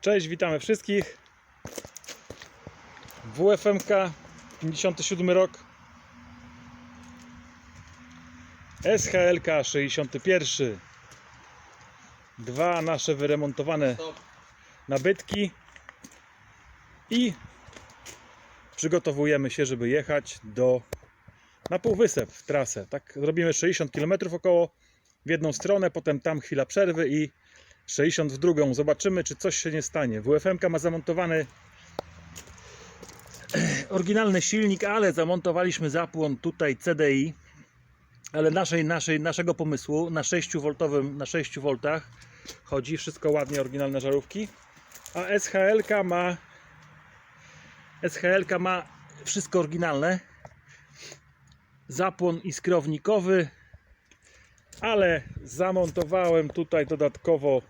Cześć, witamy wszystkich. WFMK 57 rok. SHLK 61. Dwa nasze wyremontowane nabytki. I przygotowujemy się, żeby jechać do na półwysep w trasę. Tak zrobimy 60 km około w jedną stronę, potem tam chwila przerwy i 60 w drugą. Zobaczymy, czy coś się nie stanie. WFMK ma zamontowany oryginalny silnik, ale zamontowaliśmy zapłon tutaj CDI, ale naszej, naszej, naszego pomysłu na 6V, na 6 V chodzi, wszystko ładnie, oryginalne żarówki, a SHLK ma SHLK ma wszystko oryginalne, zapłon iskrownikowy, ale zamontowałem tutaj dodatkowo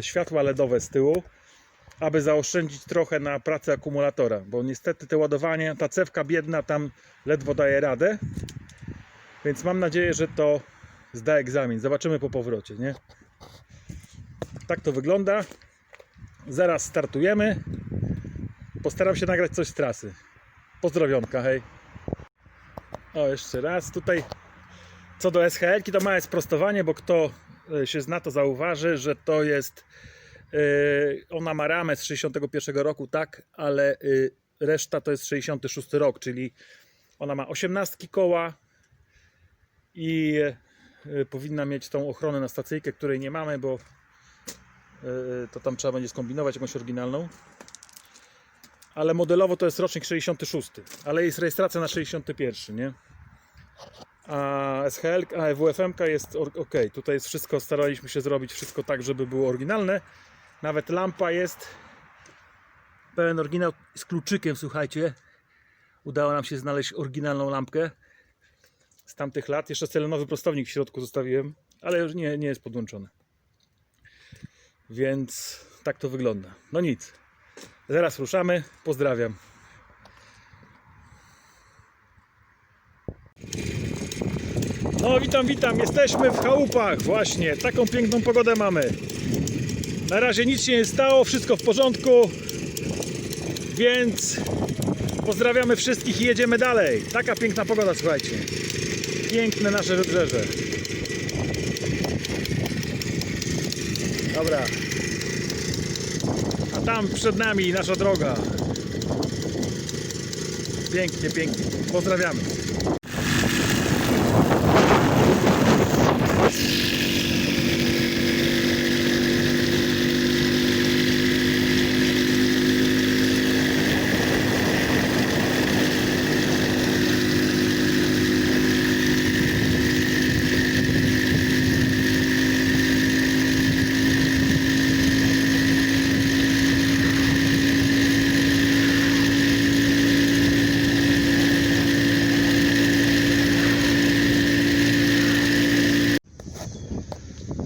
światła LEDowe z tyłu, aby zaoszczędzić trochę na pracy akumulatora, bo niestety te ładowanie, ta cewka biedna tam ledwo daje radę, więc mam nadzieję, że to zda egzamin. Zobaczymy po powrocie, nie? Tak to wygląda. Zaraz startujemy. Postaram się nagrać coś z trasy. Pozdrowionka, hej. O, jeszcze raz tutaj co do SHL, to małe sprostowanie, bo kto e, się zna, to zauważy, że to jest. e, Ona ma ramę z 61 roku, tak, ale e, reszta to jest 66 rok, czyli ona ma 18 koła i e, powinna mieć tą ochronę na stacyjkę, której nie mamy, bo e, to tam trzeba będzie skombinować jakąś oryginalną. Ale modelowo to jest rocznik 66, ale jest rejestracja na 61, nie? A SHL, a WFMK jest ok. Tutaj jest wszystko, staraliśmy się zrobić wszystko tak, żeby było oryginalne. Nawet lampa jest pełen oryginał z kluczykiem, słuchajcie. Udało nam się znaleźć oryginalną lampkę z tamtych lat. Jeszcze celenowy prostownik w środku zostawiłem, ale już nie, nie jest podłączony. Więc tak to wygląda. No nic. Zaraz ruszamy. Pozdrawiam. No witam, witam. Jesteśmy w chałupach właśnie. Taką piękną pogodę mamy. Na razie nic się nie stało, wszystko w porządku. Więc pozdrawiamy wszystkich i jedziemy dalej. Taka piękna pogoda, słuchajcie. Piękne nasze wybrzeże. Dobra. A tam przed nami nasza droga. Pięknie, pięknie. Pozdrawiamy.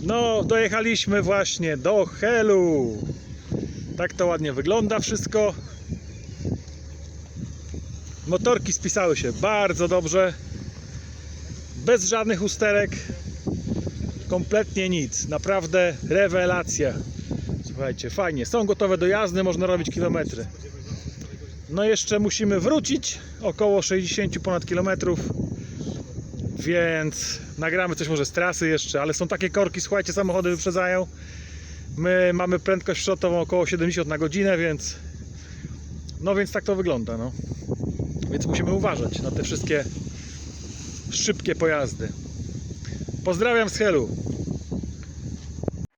No, dojechaliśmy właśnie do Helu. Tak to ładnie wygląda wszystko. Motorki spisały się bardzo dobrze. Bez żadnych usterek. Kompletnie nic. Naprawdę rewelacja. Słuchajcie, fajnie. Są gotowe do jazdy, można robić kilometry. No jeszcze musimy wrócić około 60 ponad kilometrów więc nagramy coś może z trasy jeszcze, ale są takie korki, słuchajcie, samochody wyprzedzają. My mamy prędkość szrotową około 70 na godzinę, więc no więc tak to wygląda, no. Więc musimy uważać na te wszystkie szybkie pojazdy. Pozdrawiam z Helu.